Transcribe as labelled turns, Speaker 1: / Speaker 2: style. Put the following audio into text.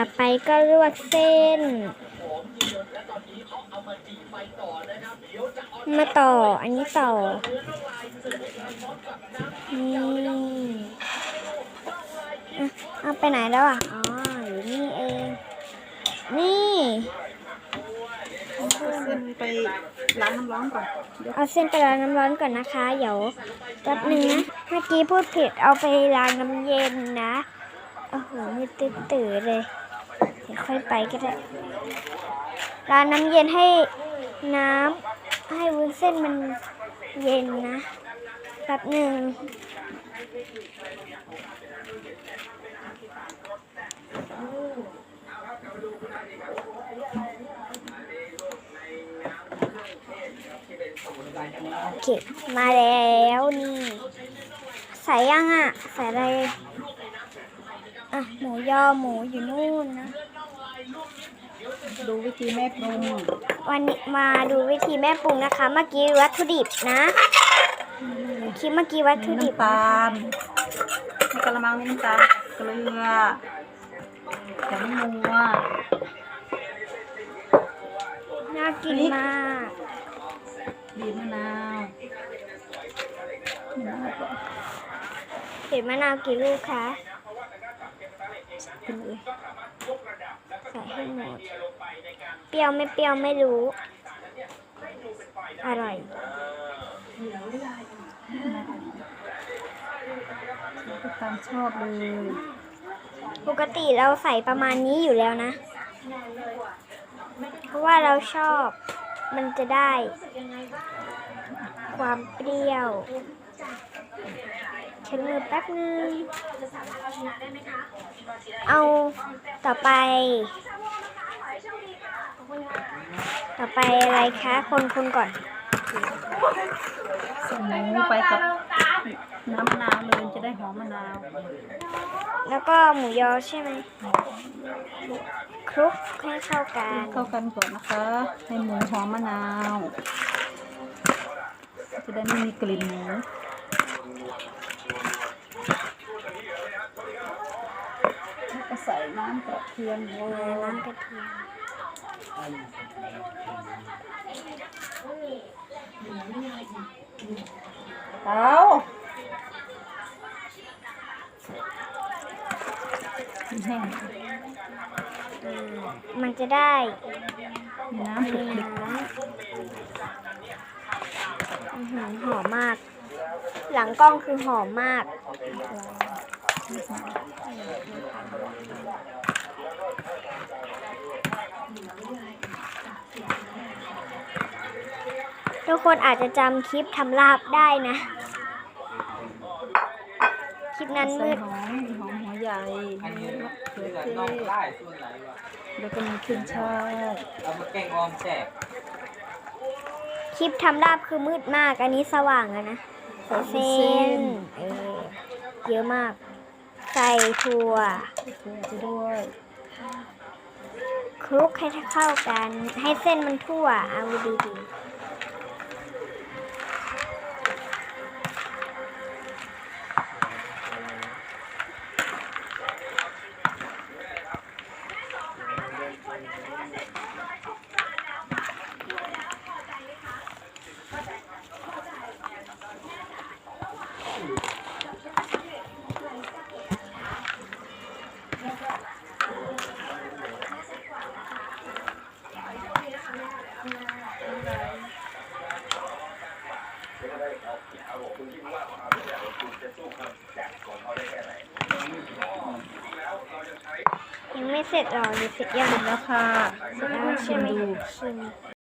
Speaker 1: ต่อไปก็ลวกเส้น มาต่อ อันนี้ต่อ นี่อะเอาไปไหนแล้วอะ อ๋อ อยู่นี่เอง นี่
Speaker 2: เอาเส้นไปล้างน้ำร้อนก่อนเดี๋ยว
Speaker 1: เอาเส้นไปล้างน้ำร้อนก่อนนะคะ เดี๋ยวแป๊บนึงนะ เมื่อกี้พูดผิดเอาไปล้างน้ำเย็นนะ โอ้โหมือตื้อตื่อเลย เดี๋ยวค่อยไปก็ได้ล้างน้ำเย็นให้น้ำให้วุ้นเส้นมันเย็นนะแป๊บหนึ่งโอเค มาแล้วนี่ ใส่ยังอะ ใส่อะไร อะ หมูยอหมูอยู่นู่นนะ
Speaker 2: ดูวิธีแม่ปรุง
Speaker 1: วันนี้มาดูวิธีแม่ปรุงนะคะ เมื่อกี้วัตถุดิบนะคลิปเมื่อกี้วัตถุดิบ
Speaker 2: น้ำตาลในกระมังมีน้ำตาลเกลือผงนัว
Speaker 1: น่ากินมาก
Speaker 2: บีบมะนาว
Speaker 1: เห็นมะนาวกี่ลูกคะ
Speaker 2: กินเลย
Speaker 1: ใส่ให้หมด เปรี้ยวไม่เปรี้ยวไม่รู้ อร่อย
Speaker 2: แล้วก็ตามชอบเลย
Speaker 1: ปกติเราใส่ประมาณนี้อยู่แล้วนะ เพราะว่าเราชอบมันจะได้ ความเปรี้ยว เช็ดมือแป๊บนึง เอาต่อไป ต่อไปอะไรคะคนคนก่อน
Speaker 2: ใส่หมูไปกับน้ำมะนาวเลยจะได้หอมมะนาว
Speaker 1: แล้วก็หมูยอใช่ไหมคลุกให้เข้ากัน
Speaker 2: เข้ากันก่อนนะคะ ให้หมูหอมมะนาว จะได้ไม่มีกลิ่นหมูแล้วก็ ใส่น้ำกระเทียมโรย
Speaker 1: น้ำกระเทียม
Speaker 2: เต้าแห้ง
Speaker 1: อืมมันจะได้
Speaker 2: มีน้ำ
Speaker 1: มี
Speaker 2: สุกดิ
Speaker 1: น้ำอื้อหือหอมมาก หลังกล้องคือหอมมาก ทุกคนอาจจะจำคลิปทำลาบได้นะ คลิปนั้น
Speaker 2: ใส่
Speaker 1: มืด
Speaker 2: หอมมีหอมหัวใหญ่
Speaker 3: อัน
Speaker 2: มี
Speaker 3: นี้
Speaker 2: มะเขือ
Speaker 3: เลือ
Speaker 2: เท
Speaker 3: น้อง
Speaker 2: ศ
Speaker 3: ไล่ส่วนไหนวะ
Speaker 2: แล้วก็มีขึ้นช่าย
Speaker 3: เอามาแกงออมแจก
Speaker 1: คลิปทำลาบคือมืดมาก อันนี้สว่างอะนะใส่เส้นเออเยอะมาก ใส่ถั่ว
Speaker 2: เขือไปด้วย
Speaker 1: คลุกให้เข้ากัน ให้เส้นมันทั่ว เอาดีดี ยังไม่เสร็จหรอหรือเสร็จยัง
Speaker 2: นะคะ
Speaker 1: เสร็จแล้วชิม
Speaker 2: ดู
Speaker 1: ชิม